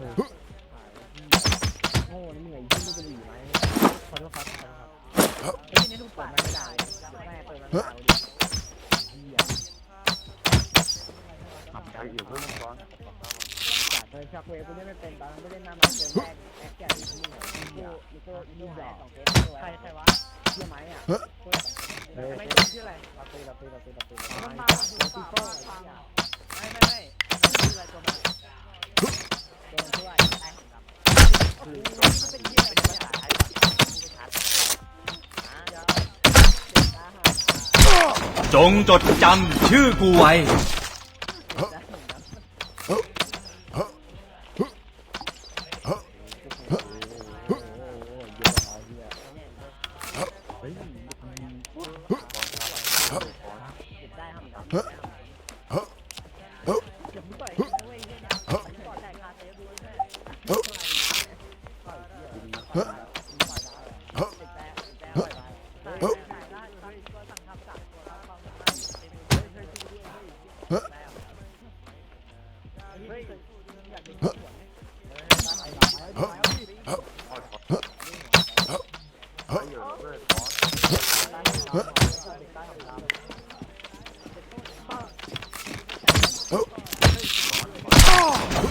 ออโง่นี่เหนื่อยยิ่งจะหลีไหมขอโทษครับขอโทษครับไอ้นี่ลูเปิดไม่ได้แม่เปิดม่ได้ดิเหี้ยใจอยู่เพิ่งร้อนจากเคยชักเวฟกูเล่นไม่เป็นตอนนั้นไม่เล่นหน้ามันเจอแรกแอคแก่ที่นี่เหรอลิโก้ลิโก้ลิโก้สองเกมตัวใครใครวะเชื่อไหมอะไม่รู้ชื่ออะไรเราตีเราตีเราตีเราตีมันมาเตีป่าโป้ป่าไอ้ฟังเหี้ไม่ไม่ไม่ชื่ออะไรตัวมัน โดนช่วย โอ้โหเป็นเหี้ยอะไรเนี่ย จงจดจำชื่อกูไว้ ร้อน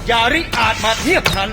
อย่าริอาจมาเทียบทัน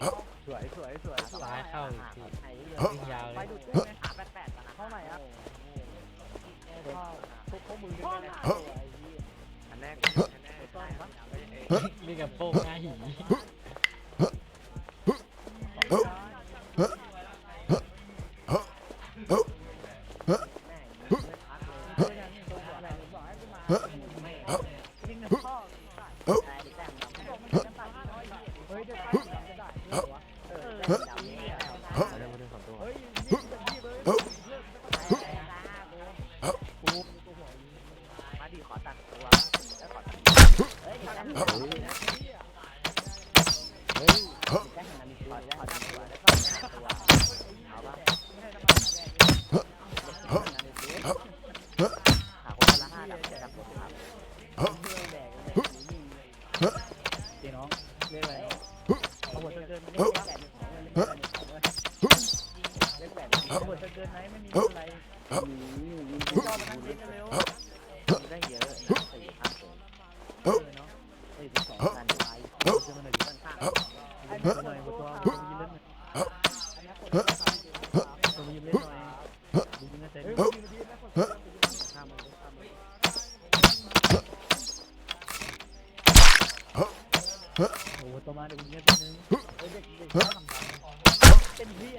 เอาสวยสวยสวยสวยซ้ยเข้าอีกทีไอ้เหี้ยยิงยาวเลยดูดกุ้งไหนอะทุกข้อมืออันแรกอันแรกต้องครับมีกับโป้งหน้าหี ขอ คนละห้าดับจับผมครับเจ๊น้องเรียกอะไรเอาหัวเกินๆเล็กแบบนี้เล็กแบบนี้เอาหัวเกินไหมไม่มีอะไรรอมานั่งเล่นเร็วได้เยอะสี่ห้าคนเออเนาะสี่สิบสองพันไปจะมาหน่อยค่อนข้าไอ้หน่อยหัวตัวยืนเล่นหน่อ โอ้โหตัวมาเดี๋ยวกูเงียบนึงเด็กเด็กเป็นเฮีย